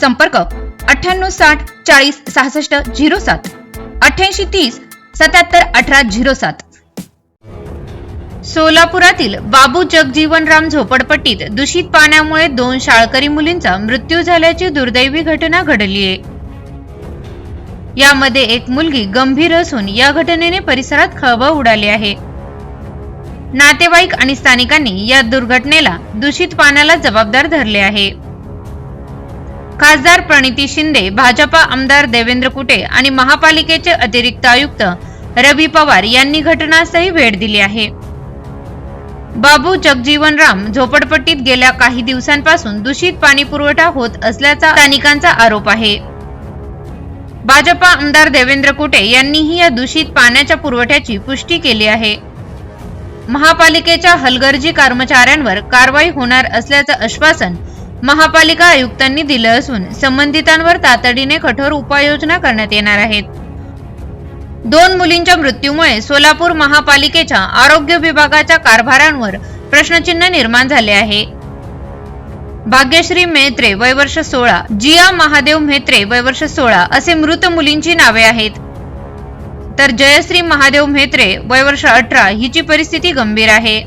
संपर्क अठ्ठ्याण्णव साठ चाळीस सहासष्ट झिरो सात. अठ्ठ्याऐंशी तीस सत्याहत्तर अठरा झिरो सात. सोलापुरातील बाबू जगजीवनराम झोपडपट्टीत दूषित पाण्यामुळे दोन शाळकरी मुलींचा मृत्यू झाल्याची दुर्दैवी घटना घडली आहे. यामध्ये एक मुलगी गंभीर असून या घटनेने परिसरात खळबळ उडाली आहे. नातेवाईक आणि स्थानिकांनी या दुर्घटनेला दूषित पाण्याला जबाबदार धरले आहे. खासदार प्रणिती शिंदे भाजपा आमदार देवेंद्र कुटे आणि महापालिकेचे अतिरिक्त आयुक्त रवी पवार यांनी घटनास्थळी भेट दिली आहे. बाबू जगजीवन राम झोपडपट्टीत गेल्या काही दिवसांपासून दूषित पाणी पुरवठा होत असल्याचा स्थानिकांचा आरोप आहे. भाजपा आमदार देवेंद्र कुटे यांनीही या दूषित पाण्याच्या पुरवठ्याची पुष्टी केली आहे. महापालिकेच्या हलगर्जी कर्मचाऱ्यांवर कारवाई होणार असल्याचं आश्वासन महापालिका आयुक्तांनी दिलं असून संबंधितांवर तातडीने कठोर उपाययोजना करण्यात येणार आहेत. दोन मुलींच्या मृत्यूमुळे सोलापूर महापालिकेच्या आरोग्य विभागाच्या कारभारांवर प्रश्नचिन्ह निर्माण झाले आहे. भाग्यश्री मेत्रे वय वर्ष सोळा जिया महादेव मेत्रे वय वर्ष सोळा असे मृत मुलींची नावे आहेत. तर जयश्री महादेव मेत्रे वय वर्ष अठरा हिची परिस्थिती गंभीर आहे.